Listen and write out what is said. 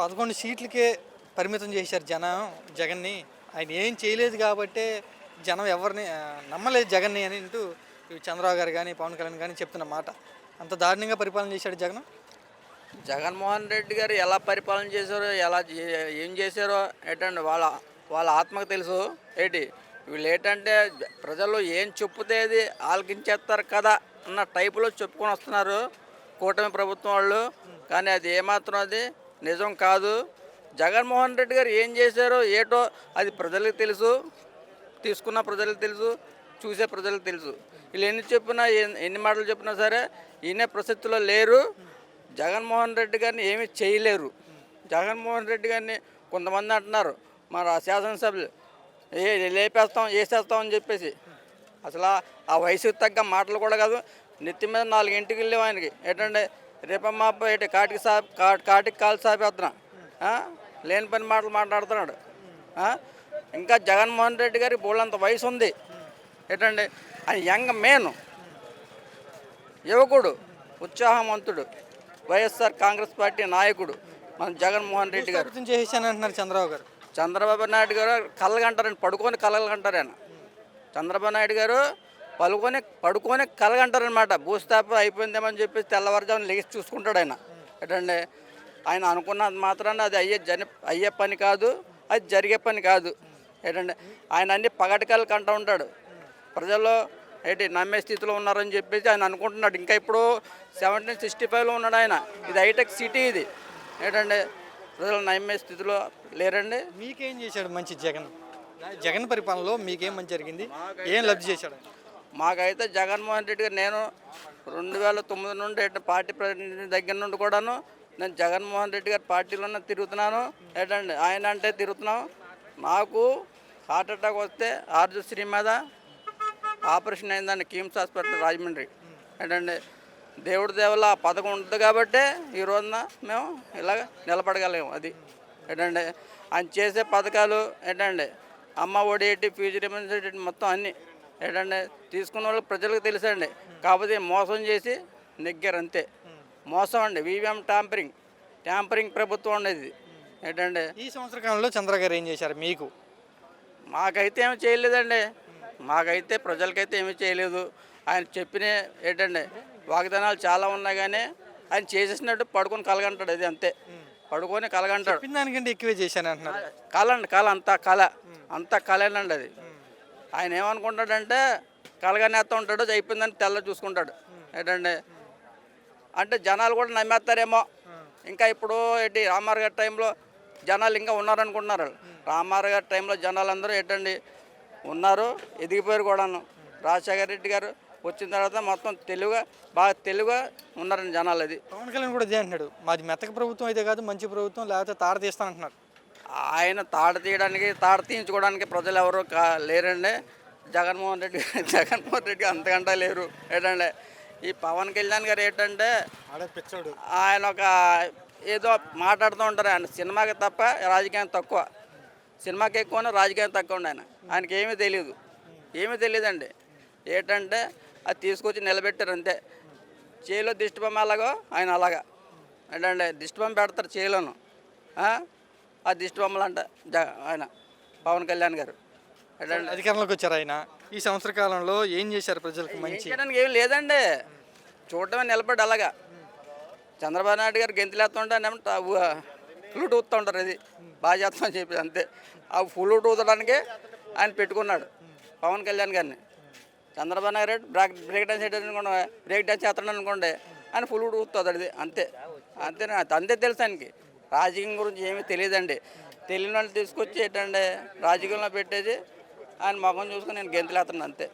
పదకొండు సీట్లకే పరిమితం చేశారు జనం జగన్ని. ఆయన ఏం చేయలేదు కాబట్టే జనం ఎవరిని నమ్మలేదు జగన్ని అని అంటూ చంద్రబాబు గారు కానీ పవన్ కళ్యాణ్ కానీ చెప్తున్న మాట. అంత దారుణంగా పరిపాలన చేశాడు జగన్? జగన్మోహన్ రెడ్డి గారు ఎలా పరిపాలన చేశారో ఎలా ఏం చేశారో ఏంటండి వాళ్ళ వాళ్ళ ఆత్మకు తెలుసు. ఏంటి? వీళ్ళు ఏంటంటే ప్రజలు ఏం చెప్పుతే అది ఆలకించేస్తారు కదా అన్న టైపులో చెప్పుకొని వస్తున్నారు కూటమి ప్రభుత్వం వాళ్ళు. కానీ అది ఏమాత్రం అది నిజం కాదు. జగన్మోహన్ రెడ్డి గారు ఏం చేశారో ఏటో అది ప్రజలకు తెలుసు. తీసుకున్న ప్రజలకు తెలుసు. చూసే ప్రజలకు తెలుసు. వీళ్ళు ఎన్ని చెప్పినా ఎన్ని మాటలు చెప్పినా సరే ఈయన ప్రసక్తిలో లేరు. జగన్మోహన్ రెడ్డి గారిని ఏమీ చేయలేరు. జగన్మోహన్ రెడ్డి గారిని కొంతమంది అంటున్నారు. మన శాసనసభ్యులు ఏ లేపేస్తాం వేసేస్తాం అని చెప్పేసి. అసలు ఆ- వయసుకు తగ్గ మాటలు కూడా కాదు. నెత్తి మీద నాలుగు ఇంటికి వెళ్ళాం ఆయనకి ఏంటంటే రేపమ్మ ఏంటి? కాటికి సా కాటికి కాలు సాపేస్తున్నా? లేని పని మాటలు మాట్లాడుతున్నాడు? ఇంకా జగన్మోహన్ రెడ్డి గారికి బోళ్ళంత వయసు ఉంది. ఏంటంటే ఆయన యంగ్ మేను. యువకుడు ఉత్సాహవంతుడు వైఎస్ఆర్ కాంగ్రెస్ పార్టీ నాయకుడు మన జగన్మోహన్ రెడ్డి గారు. అంటున్నారు చంద్రబాబు గారు. చంద్రబాబు నాయుడు గారు కలగంటారని పడుకొని కలగంటారు ఆయన. చంద్రబాబు నాయుడు గారు పలుకొని పడుకొని కలగంటారనమాట భూస్థాపన అయిపోయిందేమని చెప్పేసి తెల్లవారుజామున లెగిసి చూసుకుంటాడు ఆయన. ఏంటండి ఆయన అనుకున్నది మాత్రాన అది అయ్యే జని అయ్యే పని కాదు అది జరిగే పని కాదు. ఏంటంటే ఆయన అన్ని పగటికలు కంటూ ఉంటాడు. ప్రజల్లో ఏంటి నమ్మే స్థితిలో ఉన్నారని చెప్పేసి ఆయన అనుకుంటున్నాడు. ఇంకా ఇప్పుడు సెవెంటీన్ సిక్స్టీ ఫైవ్లో ఉన్నాడు ఆయన. ఇది హైటెక్ సిటీ ఇది. ఏంటంటే ప్రజలు నమ్మే స్థితిలో లేరండి. మీకేం చేశాడు మంచి జగన్? జగన్ పరిపాలనలో మీకేం మంచి జరిగింది? ఏం లబ్ధి చేశాడు మాకైతే జగన్మోహన్ రెడ్డి గారు నేను రెండు వేల తొమ్మిది నుండి పార్టీ ప్రతినిధి దగ్గర నుండి కూడాను నేను జగన్మోహన్ రెడ్డి గారి పార్టీలోనే తిరుగుతున్నాను. ఏంటండి? ఆయన అంటే తిరుగుతున్నాం. నాకు హార్ట్ అటాక్ వస్తే ఆర్జశ్రీ మీద ఆపరేషన్ అయిందండి కిమ్స్ హాస్పిటల్ రాజమండ్రి. ఏంటండి? దేవుడి దేవుళ్ళ ఆ పథకం ఉంటుంది కాబట్టి ఈ రోజున మేము ఇలాగ నిలబడగలేము అది. ఏంటండి? ఆయన చేసే పథకాలు ఏంటండి? అమ్మ ఒడి ఏంటి ఫీజు మొత్తం అన్నీ ఏంటంటే తీసుకున్న వాళ్ళకి ప్రజలకు తెలుసండి. కాకపోతే మోసం చేసి నెగ్గారు అంతే. మోసం అండి. వీవీఎం ట్యాంపరింగ్ ట్యాంపరింగ్ ప్రభుత్వం ఉండేది. ఏంటంటే ఈ సంవత్సర కాలంలో చంద్ర గారు ఏం చేశారు మీకు? మాకైతే ఏమి చేయలేదండి. మాకైతే ప్రజలకైతే ఏమీ చేయలేదు. ఆయన చెప్పిన ఏంటండి వాగ్దానాలు చాలా ఉన్నాయి కానీ ఆయన చేసేసినట్టు పడుకొని కలగంటాడు. అది అంతే. పడుకొని కలగంటాడు. దానికంటే ఎక్కువే చేశాను అంటున్నారు. కళ అండి కళ అంతా కళ అంతా కళేనండి అది. ఆయన ఏమనుకుంటాడంటే కలగనేస్తా ఉంటాడు అయిపోయిందని తెల్ల చూసుకుంటాడు. ఏంటండి? అంటే జనాలు కూడా నమ్మేస్తారేమో. ఇంకా ఇప్పుడు ఏంటి రామారావు గారి టైంలో జనాలు ఇంకా ఉన్నారనుకుంటున్నారు. వాళ్ళు. రామారావు గారి టైంలో జనాలు అందరూ ఏంటండి ఉన్నారు ఎదిగిపోయారు కూడాను. రాజశేఖర రెడ్డి గారు వచ్చిన తర్వాత మొత్తం తెలుగుగా బాగా తెలుగుగా ఉన్నారండి జనాలు అది. పవన్ కళ్యాణ్ కూడా ఇదే అంటున్నాడు. మాది మెత్తక ప్రభుత్వం అయితే కాదు మంచి ప్రభుత్వం లేకపోతే తారతీస్తాను అంటున్నారు ఆయన తాడ తీయడానికి తాడ తీయించుకోవడానికి ప్రజలు ఎవరు కా లేరండి. జగన్మోహన్ రెడ్డి జగన్మోహన్ రెడ్డి అంతకంటే లేరు. ఏంటంటే ఈ పవన్ కళ్యాణ్ గారు ఏంటంటే పిచ్చోడు. ఆయన ఒక ఏదో మాట్లాడుతూ ఉంటారు. ఆయన సినిమాకి తప్ప రాజకీయం తక్కువ. సినిమాకి ఎక్కువ రాజకీయం తక్కువ ఉండి ఆయన. ఆయనకి ఏమీ తెలియదు ఏమీ తెలియదండి ఏంటంటే అది తీసుకొచ్చి నిలబెట్టారు అంతే. చేలో దిష్టి బొమ్మ అలాగో ఆయన అలాగా. ఏంటంటే దిష్టి బొమ్మ పెడతారు చేలోను. ఆ? దిష్టి బొమ్మలు అంట జ ఆయన పవన్ కళ్యాణ్ గారు. అధికారంలోకి వచ్చారు ఆయన. ఈ సంవత్సర కాలంలో ఏం చేశారు ప్రజలకు మంచి? చేయడానికి ఏం లేదండి. చూడటమే నిలబడి అలాగా. చంద్రబాబు నాయుడు గారు గెంతులేస్తుంటేనేమో ఫ్లూట్ ఊతూ ఉంటారు అది. బాగా చేస్తాం అని చెప్పి అంతే. ఆ ఫ్లూట్ ఊతడానికి ఆయన పెట్టుకున్నాడు పవన్ కళ్యాణ్ గారిని. చంద్రబాబు నాయుడు గారు బ్రేక్ బ్రేక్ డాన్స్ చేయడం అనుకోండి బ్రేక్ డాన్స్ చేస్తాడు అనుకోండి ఆయన ఫ్లూట్ ఊతుంది అది అంతే. అంతే అంతే తెలుసు ఆయనకి. రాజకీయం గురించి ఏమీ తెలియదండి. తెలియని వాళ్ళు తీసుకొచ్చి ఏంటంటే రాజకీయంలో పెట్టేసి ఆయన ముఖం చూసుకొని నేను గెంతులేస్తున్నాను అంతే.